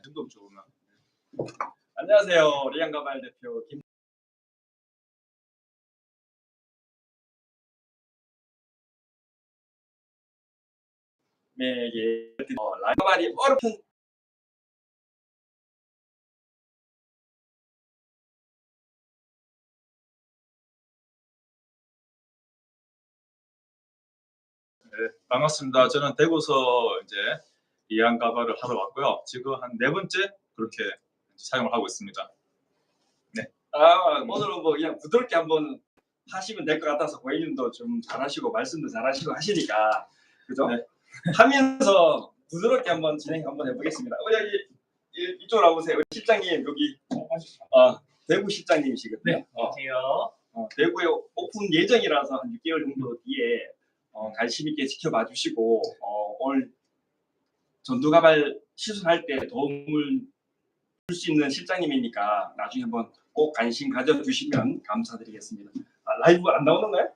이 정도면 좋으면. 안녕하세요. 리안가발 대표 김. 네, 예. 어, 라가발이 어렵은 네, 반갑습니다. 저는 대구서 이제 이안 가발을 하러 왔고요. 지금 한 네 번째 그렇게 사용을 하고 있습니다. 아, 오늘은 뭐 그냥 부드럽게 한번 하시면 될 것 같아서 고객님도 좀 잘하시고 말씀도 잘하시고 하시니까 그죠? 네. 하면서 부드럽게 한번 진행 한번 해보겠습니다. 어, 여기 이- 이쪽으로 와보세요. 우리 실장님 여기 어, 대구 실장님이시거든요. 네, 어, 안녕하세요. 어, 대구에 오픈 예정이라서 한 6개월 정도 뒤에 어, 관심 있게 지켜봐 주시고 어, 오늘 전두가발 시술할 때 도움을 줄 수 있는 실장님이니까 나중에 한번 꼭 관심 가져주시면 감사드리겠습니다. 아, 라이브 안 나오는 거야?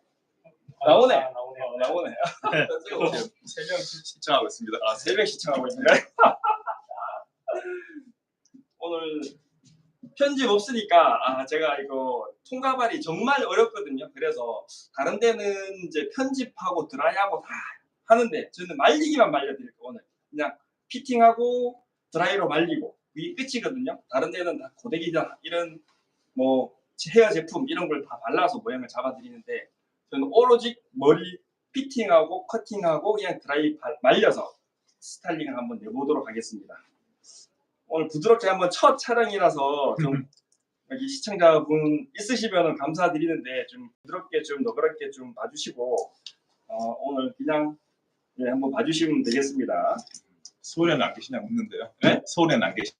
나오네. 아, 나오네요. 어, 나오네. 지금 세명 신청하고 있습니다. 아, 새벽 시청하고 있네. 오늘 편집 없으니까 아, 제가 이거 통가발이 정말 어렵거든요. 그래서 다른 데는 이제 편집하고 드라이하고 다 하는데 저는 말리기만 말려드릴 거예요. 오늘 그냥 피팅하고 드라이로 말리고 이게 끝이거든요. 다른 데는 다 고데기다 이런 뭐 헤어 제품 이런 걸 다 발라서 모양을 잡아드리는데 저는 오로지 머리 피팅하고 커팅하고 그냥 드라이 발- 말려서 스타일링을 한번 내보도록 하겠습니다. 오늘 부드럽게 한번 첫 촬영이라서 좀 여기 시청자분 있으시면 감사드리는데 좀 부드럽게 좀 너그럽게 좀 봐주시고 어, 오늘 그냥 네, 한번 봐주시면 되겠습니다. 서울에는 안 계시냐 없는데요. 네? 서울에는 안 계시.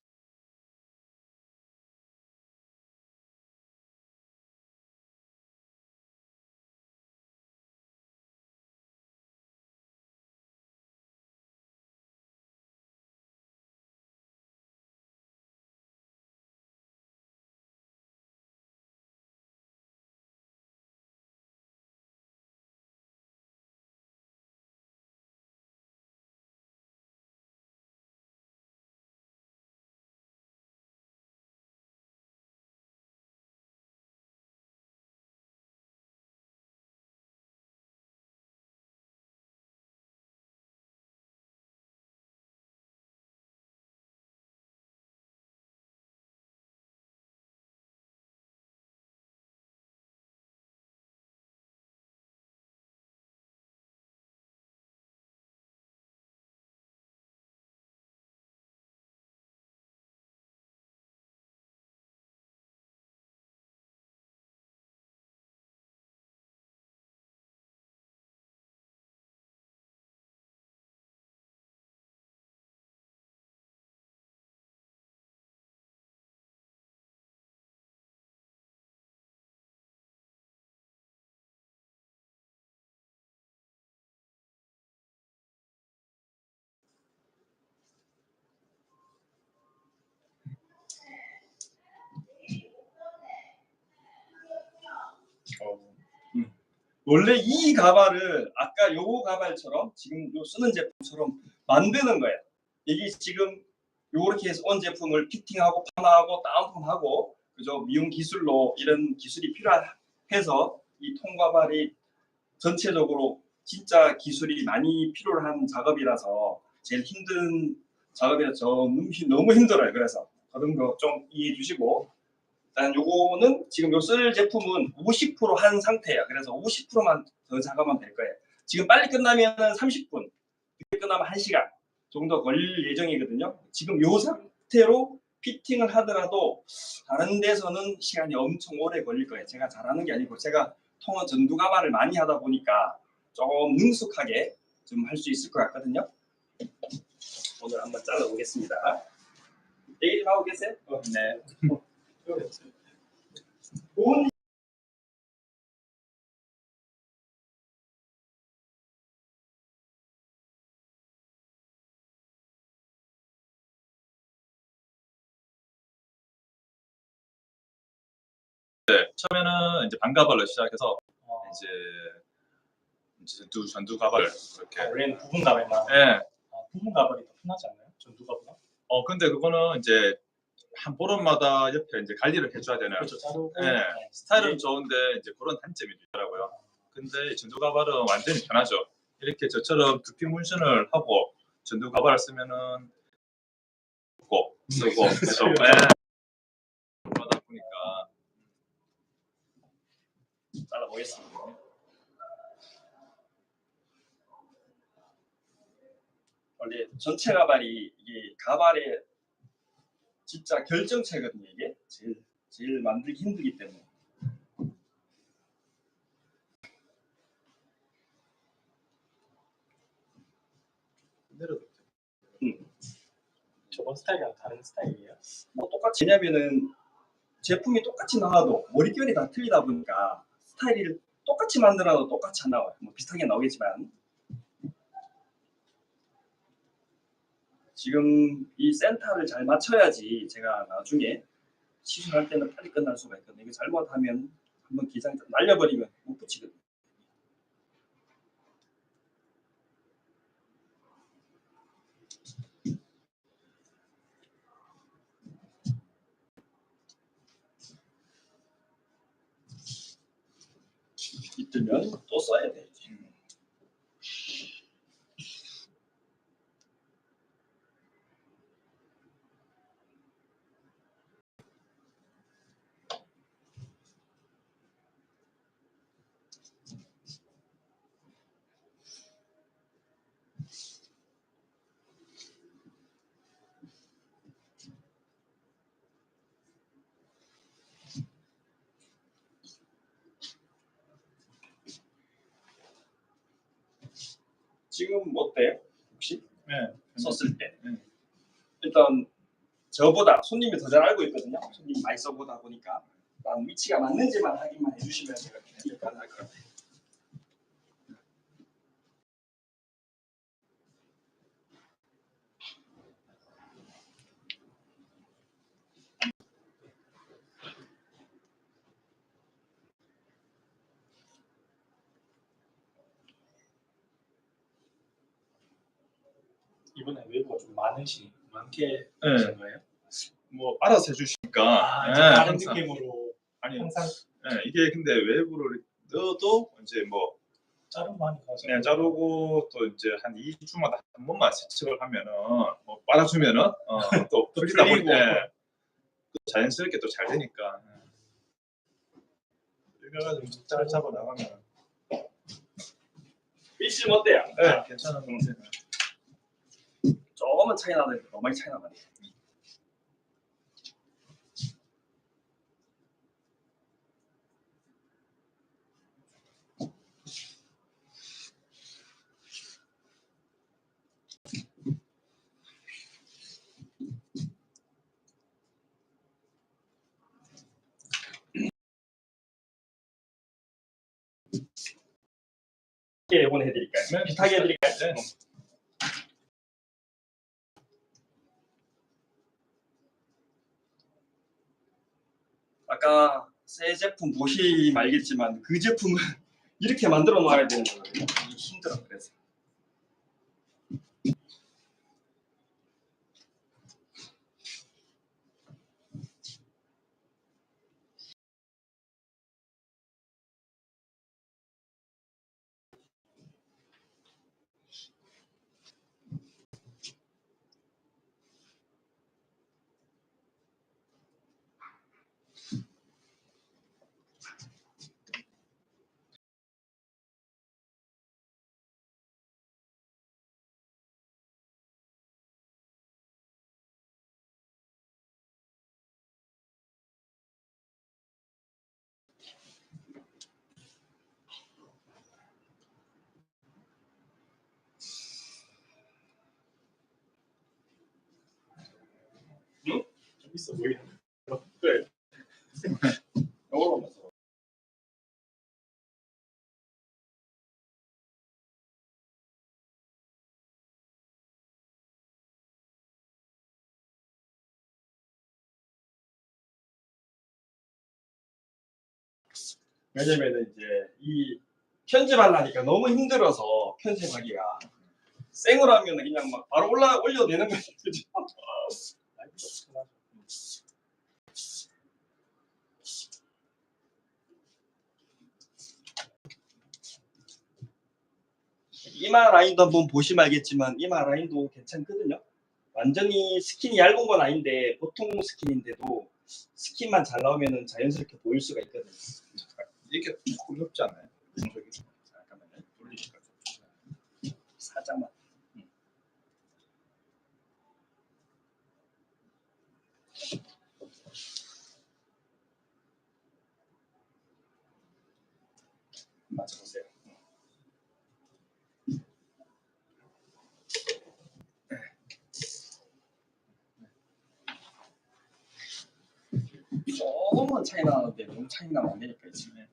원래 이 가발을 아까 요 가발처럼 지금 요 쓰는 제품처럼 만드는 거예요. 이게 지금 요렇게 해서 온 제품을 피팅하고 파마하고 다운펌하고 그죠 미용 기술로 이런 기술이 필요해서 이 통가발이 전체적으로 진짜 기술이 많이 필요한 작업이라서 제일 힘든 작업이라 힘- 너무 힘들어요. 그래서 그런 거 좀 이해해 주시고 일단 요거는 지금 요 쓸 제품은 50%한 상태예요. 그래서 50%만 더 작업하면 될 거예요. 지금 빨리 끝나면 30분, 늦게 끝나면 1시간 정도 걸릴 예정이거든요. 지금 요 상태로 피팅을 하더라도 다른 데서는 시간이 엄청 오래 걸릴 거예요. 제가 잘하는 게 아니고 제가 통원 전두 가발을 많이 하다 보니까 좀 능숙하게 좀 할 수 있을 것 같거든요. 오늘 한번 잘라 보겠습니다. 내일 하고 계세요? 어, 네. 온 네, 처음에는 이제 반가발로 시작해서 어, 이제 이제 전두 전두 가발 그렇게. 원래는 부분 가발만. 예. 아, 부분 가발이 더 편하지 않나요? 전두 가발보다? 어 근데 그거는 이제 한 보름마다 옆에 이제 관리를 해줘야 되는 그렇죠. 자르고. 네. 네. 스타일은 좋은데 이제 그런 단점이 있더라고요. 근데 이 전두 가발은 완전히 편하죠. 이렇게 저처럼 두피 문신을 하고 전두 가발을 쓰면은 고 쓰고 좀 예. 하다 보니까 잘라 보겠습니다. 원래 전체 가발이 이게 가발의 진짜 결정체거든요. 이게 제일 제일 만들기 힘들기 때문에. 내려도 저번 스타일이랑 다른 스타일이에요. 뭐 똑같이 왜냐면은 제품이 똑같이 나와도 머릿결이 다 틀리다 보니까 스타일을 똑같이 만들어도 똑같이 안 나와요. 뭐 비슷하게 나오겠지만 지금 이 센터를 잘 맞춰야지 제가 나중에 시술할 때는 빨리 끝날 수가 있거든요. 이거 잘못하면 한번 기장 날려버리면 못 붙이거든요. 이틀면 또 써야 돼. 지금 어때요? 혹시 네. 썼을 때 네. 일단 저보다 손님이 더 잘 알고 있거든요. 손님 많이 써보다 보니까 난 위치가 맞는지만 확인만 해주시면 제가 기억이 가능할 것 같아요. 좀 많으시 많게 네. 하신 거예요? 뭐 알아서 해주시니까 아, 예, 좀 다른 항상. 느낌으로 아니 항상 예, 이게 근데 외부를 넣어도 이제 뭐 자른 많이 가죠. 그냥 자르고 또 이제 한 2주마다 한 번만 세척을 하면은 뭐 빨아주면은 어, 또 풀리다 풀리고. 보니까 또 자연스럽게 또 잘 되니까 이래가지고 잘 잡아 나가면 필심 어때요? 네, 괜찮은 것 같아요. 조금은 차이 나는데 너무 많이 차이 나네. 이렇게 이번에 해드릴까요? 네, 비슷하게 해드릴까요? 네. 아까 새 제품 보시면 알겠지만 그 제품을 이렇게 만들어 놔야 되는 거예요. 힘들어 그래서. 좀 있어 보이는. 네. 이걸로 해서. 왜냐면은 이제 이 편집하려니까 너무 힘들어서 편집하기가 생으로 하면 그냥 막 바로 올라 올려도 되는 거죠. 이마 라인도 한번 보시면 알겠지만 이마 라인도 괜찮거든요. 완전히 스킨이 얇은 건 아닌데 보통 스킨인데도 스킨만 잘 나오면 자연스럽게 보일 수가 있거든요. 이게 조금 높지? 저기 잠깐만요. 돌리니까 좀. 살짝만. 맞춰보세요. 조금만 차이 나는데 너무 차이 나면 안 되니까 지금.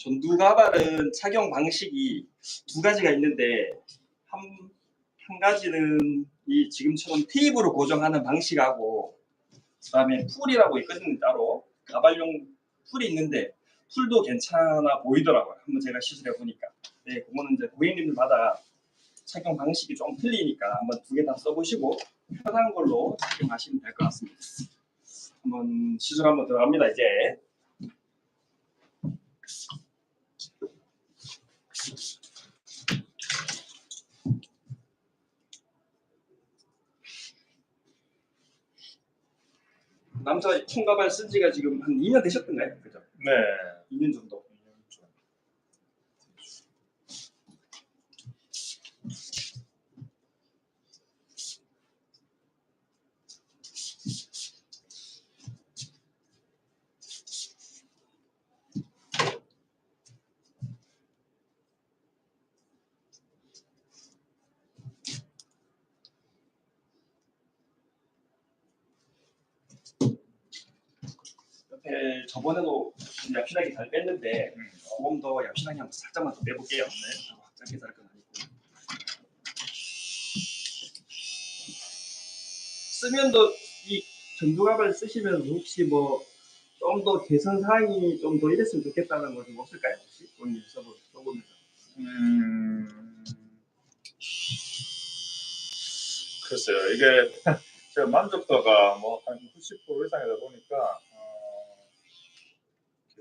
전두 가발은 착용 방식이 두 가지가 있는데 한, 한 가지는 이 지금처럼 테이프로 고정하는 방식하고 그다음에 풀이라고 있거든요 따로. 가발용 풀이 있는데 풀도 괜찮아 보이더라고요 한번 제가 시술해 보니까. 네 그거는 이제 고객님들마다 착용 방식이 좀 틀리니까 한번 두 개 다 써보시고 편한 걸로 착용하시면 될 것 같습니다. 한번 시술 한번 들어갑니다 이제 남자 총가발 쓴 지가 지금 한 2년 되셨던가요? 그죠? 네. 2년 정도. 저번에도 좀 얍실하게 잘 뺐는데 음. 조금 더 얍실하게 한번 살짝만 더 빼볼게요. 네. 확장게 잘건 아니고. 쓰면 더이 전두갑을 쓰시면 혹시 뭐 좀 더 개선 사항이 좀 더 이랬으면 좋겠다는 거좀 없을까요? 혹시 본인 써보, 써보면서. 음. 글쎄요. 이게 제가 만족도가 뭐 한 90% 이상이다 보니까 어,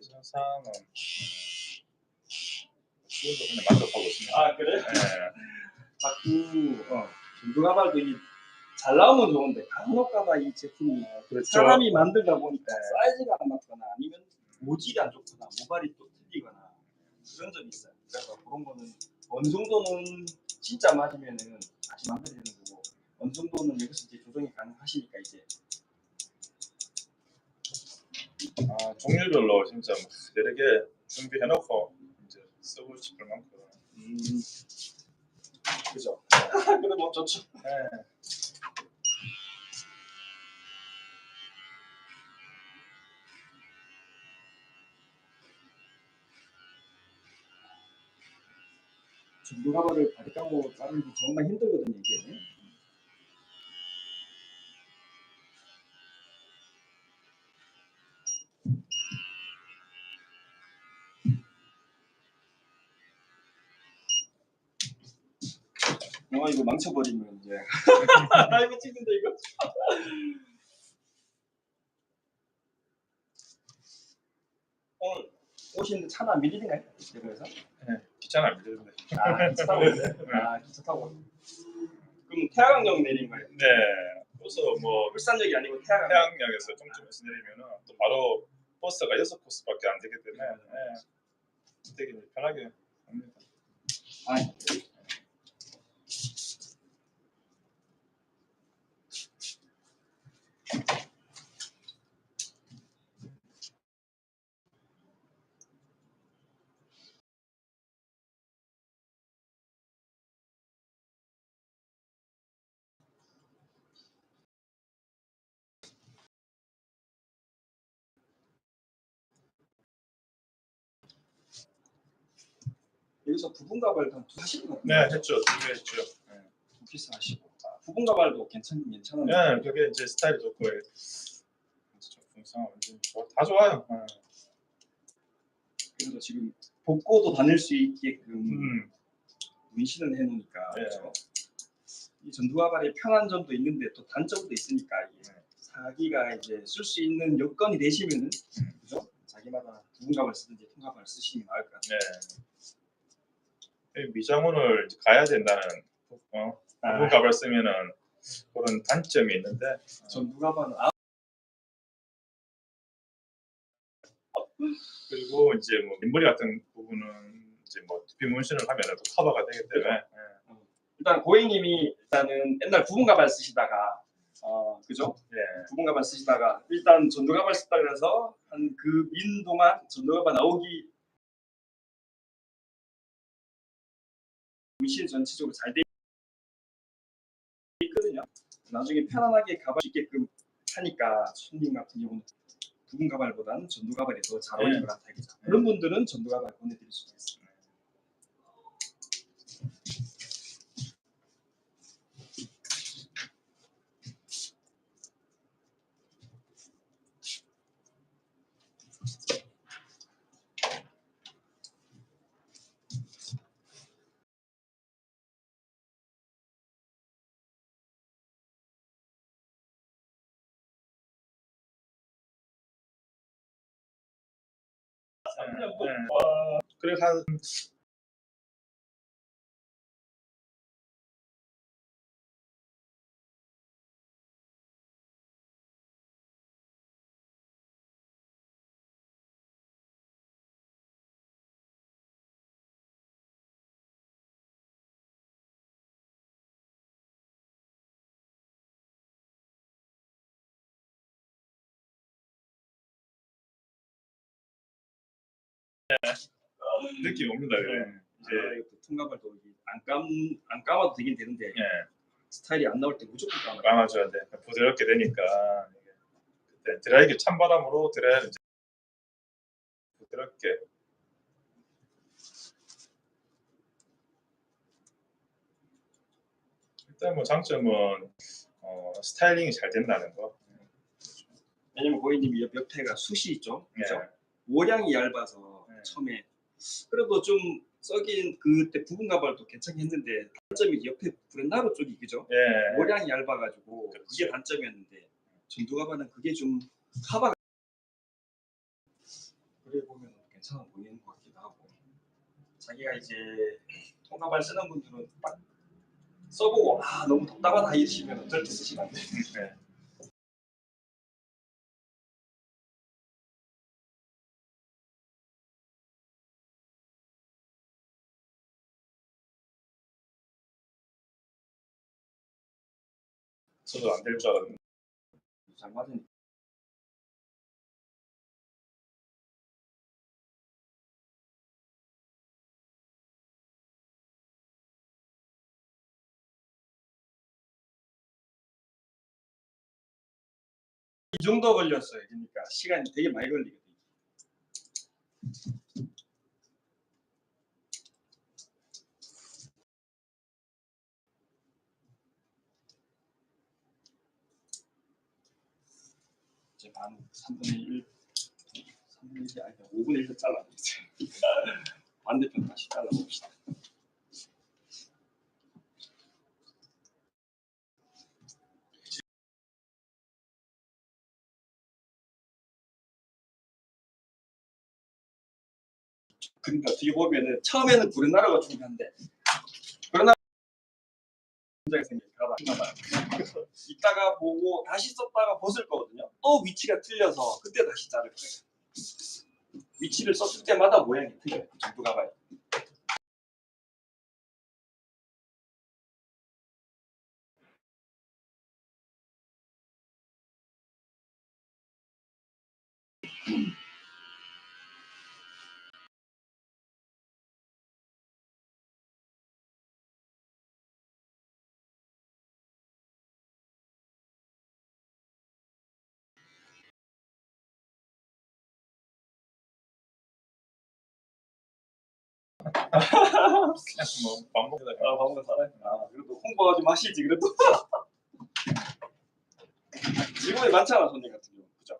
사항은 음, 지금도 그냥 만족하고 있습니다. 아 그래요? 네. 자꾸 어, 전두가발도 이잘 나오면 좋은데 간혹가다 이 제품이 그렇죠. 사람이 만들다 보니까 사이즈가 안 맞거나 아니면 모질이 안 좋거나 모발이 또 틀리거나 그런 점이 있어요. 그래서 그런 거는 어느 정도는 진짜 맞으면은 다시 만들어야 되는 거고 어느 정도는 여기서 이제 조정이 가능하시니까 이제 아, 종류별로 진짜 뭐 여러 개 준비해놓고 이제 쓰고 싶을 만큼. 음 그죠. 그래 뭐 좋죠. 네. 전두가발을 바리 까고 자르는 게 정말 힘들거든요 이게. 어 이거 망쳐버리면 이제 이거 찍는데 이거 오늘 오시는데 안 밀리나요? 그래서 귀찮아 안 믿는데. 아 기차 타고 오세요? 아 기차 타고 그럼 태화강역 내린 거예요? 네. 그래서 뭐 울산역이 아니고 태화강 태양역에서 종점에서 내리면은 또 바로 버스가 여섯 코스밖에 안 되기 때문에 네. 되게 편하게 합니다. 아, 여기서 부분가발 단 하시는 거예요? 네, 했죠. 준비했죠. 네. 비싸 하시고. 아, 부분 가발도 괜찮 괜찮은데 네, 그게 이제 스타일이 좋고 좀 풍성 완전 좋아. 다 좋아요. 네. 그래서 지금 복고도 다닐 수 있게끔 음, 문신을 해놓으니까 네. 그렇죠. 이 전두 가발의 편한 점도 있는데 또 단점도 있으니까 이게 네. 자기가 이제 쓸 수 있는 여건이 되시면은 음. 그죠? 자기마다 부분 가발 쓰든지 통 가발 쓰시는 게 나을 것 같아요. 네. 이 미장원을 가야 된다는 어, 아. 부분 가발 쓰면은 그런 단점이 있는데 어, 전두 가발은 아, 그리고 이제 뭐 민머리 같은 부분은 이제 뭐 두피 문신을 하면은 또 커버가 되기 때문에 네. 일단 고객님이 일단은 옛날 부분 가발 쓰시다가 어 그죠? 네. 부분 가발 쓰시다가 일단 전두 가발 쓰다 그래서 한 그 민 동안 전두 가발 나오기 문신 전체적으로 잘돼 있거든요. 나중에 편안하게 가발 수 있게끔 하니까 손님 같은 경우는 부분 가발보다는 전두 가발이 더 잘 어울리는 네. 것 같아요. 그런 분들은 전두 가발 보내드릴 수가 있습니다. 그래서 한 느낌이 옵니다. 그래. 이제 이것도 통가발도 이게 안, 감, 안 감아도 되긴 되는데 예. 스타일이 안 나올 때 무조건 감아요. 감아줘야 돼. 부드럽게 되니까 그때 드라이기 찬바람으로 드라이를 이제 부드럽게 일단 뭐 장점은 어, 스타일링이 잘 된다는 거. 왜냐면 고객님이 옆, 옆에가 숱이 있죠. 예. 그죠? 모량이 얇아서 네. 처음에 그래도 좀 썩인 그때 부분 가발도 괜찮긴 했는데 단점이 옆에 브랜나루 쪽이 그죠? 예. 모량이 얇아가지고. 그게 단점이었는데 전두 가발은 그게 좀 커버가 그래 보면 괜찮아 보이는 것 같기도 하고 자기가 이제 통가발 쓰는 분들은 딱 써보고 아 너무 답답하다 이러시면 절대 쓰시면 안 돼요. 네. 저도 안 될 줄 알았는데. 잘 맞으니까. 이 정도 걸렸어요. 그러니까 시간이 되게 많이 걸리거든요. 이제 반 3분의 1 3분의 1이 아니라 5분의 1로 잘라보세요. 반대편 다시 잘라봅시다. 그러니까 뒤에 보면은 처음에는 브레나루가 중요한데 브레나루 굉장히 생길까 봐. 이따가 보고 다시 썼다가 벗을 거거든요. 또 위치가 틀려서 그때 다시 자를 거예요. 위치를 썼을 때마다 모양이 틀려요. 그 전부 가봐요. 뭐밥 먹다 아, 방금 살아요. 아, 그래도 홍보가 좀 하시지 그래도. 직업이 많잖아 손님 같은 경우, 그죠?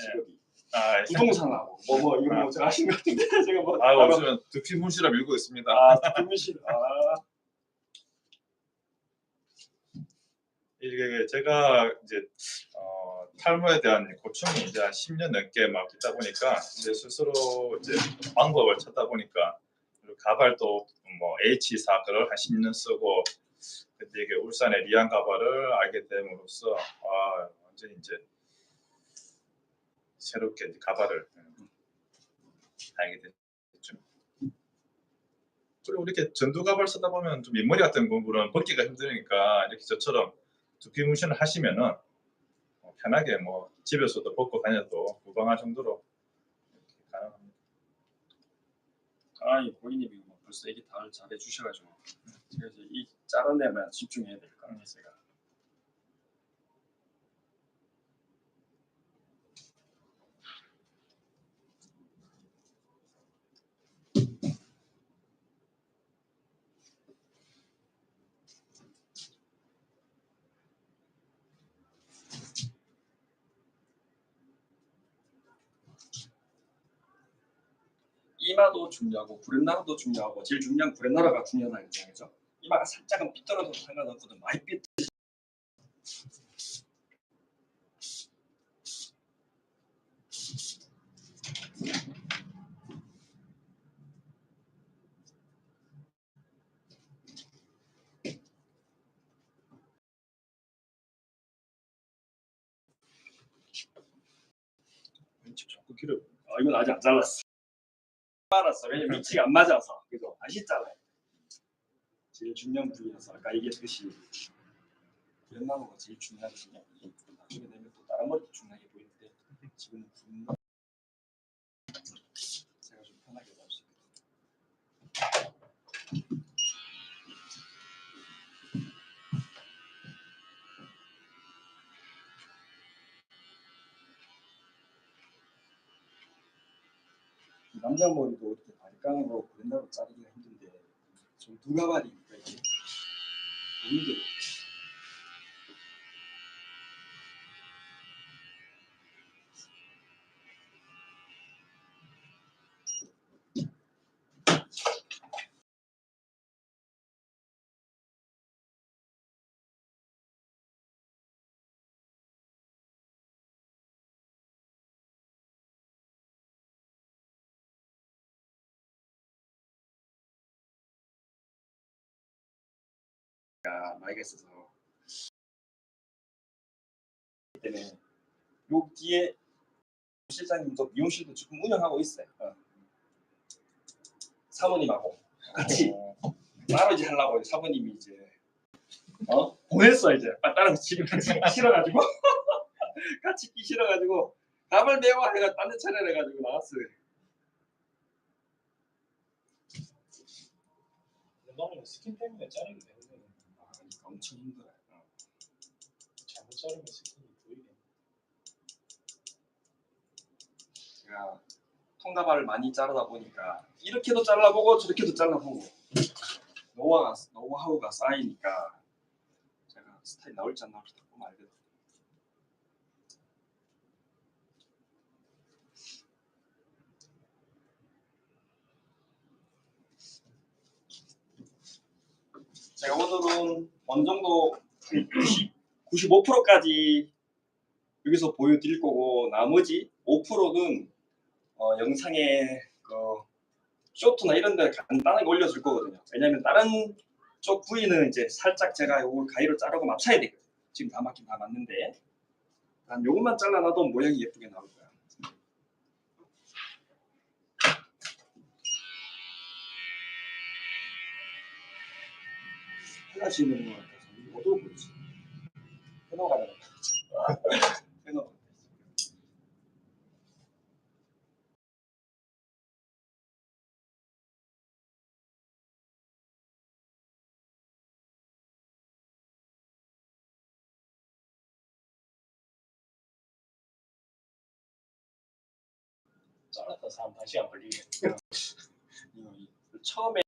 직업이 아, 부동산하고 뭐 뭐 이런 거 제가 하신 것 같은데 제가 뭐 아, 따로- 요즘은 두피 문신을 밀고 있습니다. 아, 김민실 아, 이게 제가 이제 어, 탈모에 대한 고충이 이제 한 10년 넘게 막 있다 보니까 제 스스로 이제 방법을 찾다 보니까 가발도 뭐 H4 그걸 한 10년 쓰고 근데 이게 울산의 리안 가발을 알게 됨으로써 아 완전히 이제 새롭게 가발을 음, 알게 됐죠. 그리고 이렇게 전두 가발 쓰다 보면 좀 민머리 같은 부분은 벗기가 힘드니까 이렇게 저처럼 두피 문신을 하시면은 어, 편하게 뭐 집에서도 벗고 다녀도 무방할 정도로 이렇게 가능합니다. 아이 고객님이 뭐 벌써 얘기 다 잘해 주셔가지고 제가 이제 이 자른데만 집중해야 될것 같아요 제가. 이마도 중요하고 구렛나루도 중요하고 제일 중요한 구렛나루가 중요하다는 입장이죠. 이마가 살짝은 삐뚤어져도 상관없거든. 많이 삐뚤. 왼쪽 자꾸 길어. 어, 이건 아직 안 잘랐어. 알았어. 왜냐면 위치가 안 맞아서. 그죠? 다시 잘라요. 제일 중요한 부위라서 아까 얘기했듯이 구렛나루가 제일 중요하지. 나중에 되면 또 다른 머리도 중요하게 보이는데 지금은 구렛나루 제가 좀 편하게 잡을 수 있게. 남자 머리도 이렇게 다리 깡으로 구렛나루 자르기가 힘든데 좀 두가발이니까 이게 힘들어. 나이가 있어서. 때문에 요 뒤에 실장님도 미용실도 지금 운영하고 있어요. 어. 사모님하고 같이 어, 따로 이제 하려고 사모님이 이제 어? 보냈어 이제. 아, 다른 집에 같이 싫어가지고. 같이 끼 싫어가지고. 가발 매워 해가 딴데 차례를 해가지고 나왔어요. 너는 스킨 때문에 그러니까 엄청 힘들어요. 어. 잘못 자르면 스킨이 보이게. 제가 통가발을 많이 자르다 보니까 이렇게도 잘라보고 저렇게도 잘라보고 노하우가, 노하우가 쌓이니까 제가 스타일 나올지 안 나올지 다 보면 알거든요. 제가 오늘은 어느 정도 95%까지 여기서 보여드릴 거고 나머지 5%는 어, 영상에 그 쇼트나 이런 데 간단하게 올려줄 거거든요. 왜냐면 다른 쪽 부위는 이제 살짝 제가 요걸 가위로 자르고 맞춰야 되거든요. 지금 다 맞긴 다 맞는데 난 요것만 잘라놔도 모양이 예쁘게 나올 거야. 해가 지는 것 같아서 어두워 보이지? 해노가 되는 해노. 잘랐다 사람 다시 안 걸리게. 이거 이- 처음에